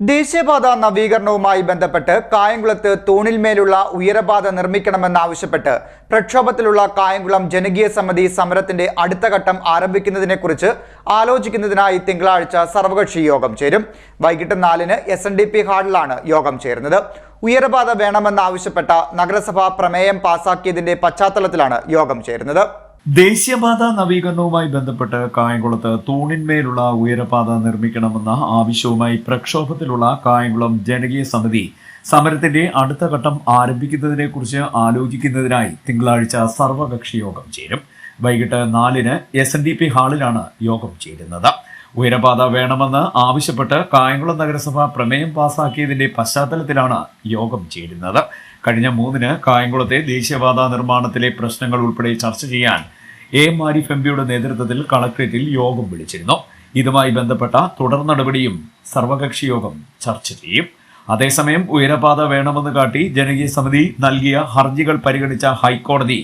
ദേശീയപാത നവീകരണവുമായി ബന്ധപ്പെട്ട് കായംകുളത്ത് തൂണിൽമേലുള്ള ഉയരപാത നിർമ്മിക്കണമെന്നാവശ്യപ്പെട്ട് പ്രക്ഷോഭത്തിലുള്ള കായംകുളം ജനകീയ സമിതി സമരത്തിന്റെ അടുത്ത ഘട്ടം ആരംഭിക്കുന്നതിനെക്കുറിച്ച് ആലോചിക്കുന്നതിനായി തിങ്കളാഴ്ച സർവകക്ഷി യോഗം ചേരും. വൈകിട്ട് നാലിന് എസ് ഹാളിലാണ് യോഗം ചേരുന്നത്. ഉയരപാത വേണമെന്നാവശ്യപ്പെട്ട നഗരസഭ പ്രമേയം പാസാക്കിയതിന്റെ പശ്ചാത്തലത്തിലാണ് യോഗം ചേരുന്നത്. ദേശീയപാത നവീകരണവുമായി ബന്ധപ്പെട്ട് കായംകുളത്ത് തൂണിന്മേലുള്ള ഉയരപാത നിർമ്മിക്കണമെന്ന ആവശ്യവുമായി പ്രക്ഷോഭത്തിലുള്ള കായംകുളം ജനകീയ സമിതി സമരത്തിന്റെ അടുത്ത ഘട്ടം ആരംഭിക്കുന്നതിനെക്കുറിച്ച് ആലോചിക്കുന്നതിനായി തിങ്കളാഴ്ച സർവകക്ഷി യോഗം ചേരും. വൈകിട്ട് നാലിന് എസ് എൻ ഡി പി ഹാളിലാണ് യോഗം ചേരുന്നത്. ഉയരപാത വേണമെന്ന് ആവശ്യപ്പെട്ട് കായംകുളം നഗരസഭ പ്രമേയം പാസാക്കിയതിന്റെ പശ്ചാത്തലത്തിലാണ് യോഗം ചേരുന്നത്. കഴിഞ്ഞ മൂന്നിന് കായംകുളത്തെ ദേശീയപാത നിർമ്മാണത്തിലെ പ്രശ്നങ്ങൾ ഉൾപ്പെടെ ചർച്ച ചെയ്യാൻ എ എം ആരിഫ് നേതൃത്വത്തിൽ കളക്ട്രേറ്റിൽ യോഗം വിളിച്ചിരുന്നു. ഇതുമായി ബന്ധപ്പെട്ട തുടർ നടപടിയും സർവകക്ഷി യോഗം ചർച്ച ചെയ്യും. അതേസമയം ഉയരപാത വേണമെന്ന് കാട്ടി ജനകീയ സമിതി നൽകിയ ഹർജികൾ പരിഗണിച്ച ഹൈക്കോടതി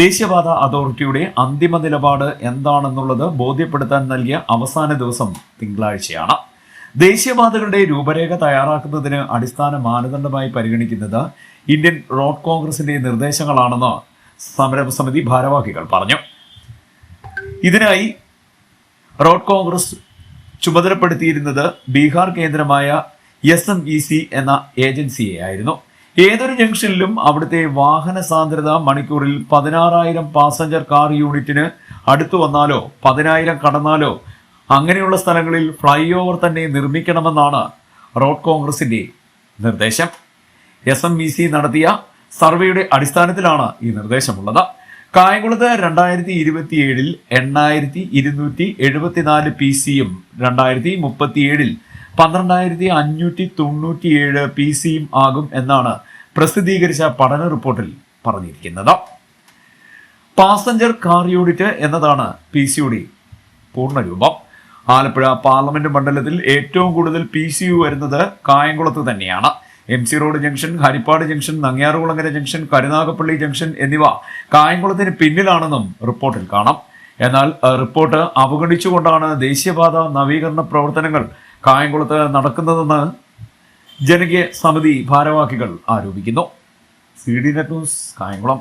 ദേശീയപാത അതോറിറ്റിയുടെ അന്തിമ നിലപാട് എന്താണെന്നുള്ളത് ബോധ്യപ്പെടുത്താൻ നൽകിയ അവസാന ദിവസം തിങ്കളാഴ്ചയാണ്. ദേശീയപാതകളുടെ രൂപരേഖ തയ്യാറാക്കുന്നതിന് അടിസ്ഥാന മാനദണ്ഡമായി പരിഗണിക്കുന്നത് ഇന്ത്യൻ റോഡ് കോൺഗ്രസിന്റെ നിർദ്ദേശങ്ങളാണെന്ന് സമരസമിതി ഭാരവാഹികൾ പറഞ്ഞു. ഇതിനായി റോഡ് കോൺഗ്രസ് ചുമതലപ്പെടുത്തിയിരുന്നത് ബീഹാർ കേന്ദ്രമായ എസ് എം ഇ സി എന്ന ഏജൻസിയെ ആയിരുന്നു ഏതൊരു ജംഗ്ഷനിലും അവിടുത്തെ വാഹന സാന്ദ്രത മണിക്കൂറിൽ പതിനാറായിരം പാസഞ്ചർ കാർ യൂണിറ്റിന് അടുത്തു വന്നാലോ പതിനായിരം കടന്നാലോ അങ്ങനെയുള്ള സ്ഥലങ്ങളിൽ ഫ്ലൈ ഓവർ തന്നെ നിർമ്മിക്കണമെന്നാണ് റോഡ് കോൺഗ്രസിന്റെ നിർദ്ദേശം. എസ് എം ഇ സി നടത്തിയ സർവേയുടെ അടിസ്ഥാനത്തിലാണ് ഈ നിർദ്ദേശമുള്ളത്. കായംകുളത്ത് രണ്ടായിരത്തി ഇരുപത്തിയേഴിൽ എണ്ണായിരത്തി ഇരുന്നൂറ്റി എഴുപത്തിനാല് പി സിയും രണ്ടായിരത്തി മുപ്പത്തിയേഴിൽ പന്ത്രണ്ടായിരത്തി അഞ്ഞൂറ്റി തൊണ്ണൂറ്റിയേഴ് പി സിയും ആകും എന്നാണ് പ്രസിദ്ധീകരിച്ച പഠന റിപ്പോർട്ടിൽ പറഞ്ഞിരിക്കുന്നത്. പാസഞ്ചർ കാർ യൂണിറ്റ് എന്നതാണ് പി സിയുടെ പൂർണരൂപം. ആലപ്പുഴ പാർലമെന്റ് മണ്ഡലത്തിൽ ഏറ്റവും കൂടുതൽ പി സി യു വരുന്നത് കായംകുളത്ത് തന്നെയാണ്. M C road junction Haripad junction Nangiarkulangara junction Karunagappally junction എന്നിവ കായംകുളത്തിന് പിന്നിലാണെന്നും റിപ്പോർട്ടിൽ കാണാം. എന്നാൽ റിപ്പോർട്ട് അവഗണിച്ചുകൊണ്ടാണ് ദേശീയപാത നവീകരണ പ്രവർത്തനങ്ങൾ കായംകുളത്ത് നടക്കുന്നതെന്ന് ജനകീയ സമിതി ഭാരവാഹികൾ ആരോപിക്കുന്നു. C D net news Kayamkulam.